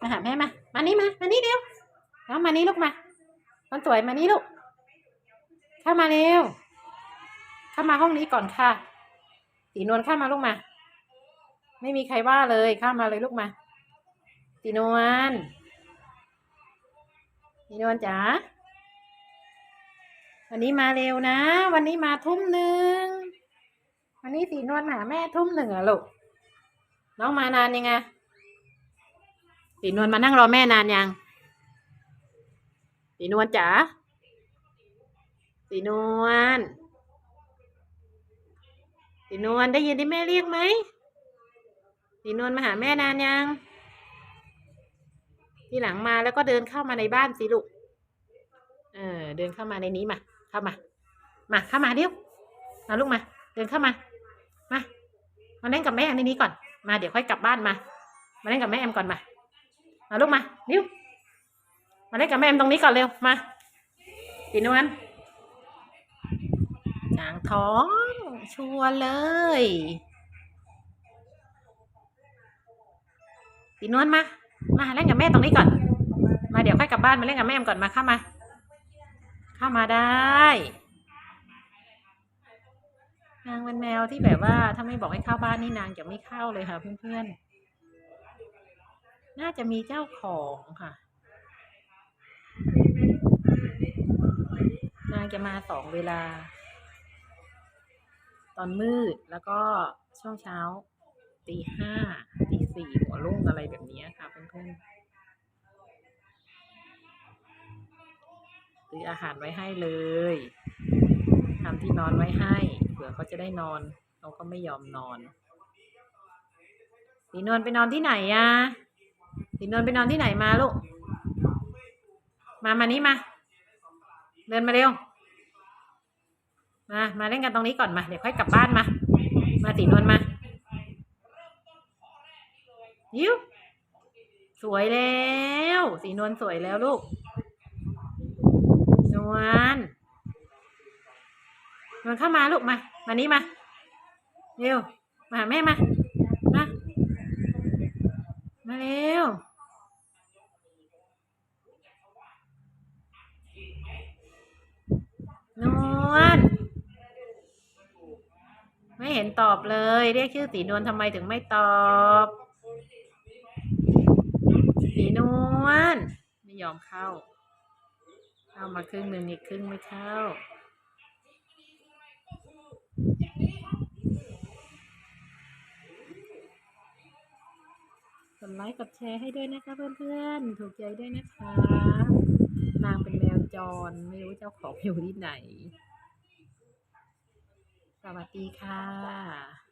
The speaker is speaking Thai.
มาหาแม่มา มานี่มา มานี่เร็วแล้วมานี่ลูกมาคนสวยมานี่ลูก เข้ามาเร็ว เข้ามาห้องนี้ก่อนค่ะสีนวลเข้ามาลูกมา ไม่มีใครว่าเลยเข้ามาเลยลูกมาสีนวลสีนวลจ๋า วันนี้มาเร็วนะ วันนี้มาทุ่มหนึ่ง วันนี้สีนวลหาแม่ทุ่มหนึ่งอะลูก น้องมานานยังไง สีนวลมานั่งรอแม่นานยังสีนวลจ๋าสีนวลสีนวลได้ยินที่แม่เรียกไหมสีนวลมาหาแม่นานยังทีหลังมาแล้วก็เดินเข้ามาในบ้านสิลูกเออเดินเข้ามาในนี้มา เข้ามา มาเข้ามาเดี๋ยวมาลูกมา เดินเข้ามา มามาเล่นกับแม่ในนี้ก่อน มาเดี๋ยวค่อยกลับบ้านมา มาเล่นกับแม่แอมก่อนมา มาลูกมาเร็วมาเล่นกับแม่แอมตรงนี้ก่อนเร็ว มาสีนวลนางท้องชัวร์เลยสีนวลมา มาเล่นกับแม่ตรงนี้ก่อน มาเดี๋ยวค่อยกลับบ้านมาเล่นกับแม่แอมก่อนมาเข้ามา เข้ามาได้นางเป็นแมวที่แบบว่าถ้าไม่บอกให้เข้าบ้านนี่นางจะไม่เข้าเลยค่ะเพื่อนๆ น่าจะมีเจ้าของค่ะ นางจะมาสองเวลา ตอนมืดแล้วก็ช่วงเช้าตีห้าตีสี่หัวรุ่งอะไรแบบนี้ค่ะเพื่อนๆซื้ออาหารไว้ให้เลยทำที่นอนไว้ให้เผื่อเขาจะได้นอนเขาก็ไม่ยอมนอนสีนวลไปนอนที่ไหนอะ สีนวลไปนอนที่ไหนมาลูก มามานี่มา เดินมาเร็ว มา มาเล่นกันตรงนี้ก่อนมา เดี๋ยวค่อยกลับบ้านมา มาสีนวลมายิ้วสวยแล้ว สีนวลสวยแล้วลูก นวล นวลเข้ามาลูกมา มานี่มา เร็ว มาหาแม่มา มา มาเร็ว นวล ไม่เห็นตอบเลย เรียกชื่อสีนวลทำไมถึงไม่ตอบ สีนวลไม่ยอมเข้า เข้ามาครึ่งหนึ่งอีกครึ่งไม่เข้า กดไลค์กดแชร์ให้ด้วยนะคะเพื่อนๆ ถูกใจด้วยนะคะ นางเป็นแมวจร ไม่รู้เจ้าของอยู่ที่ไหน สวัสดีค่ะ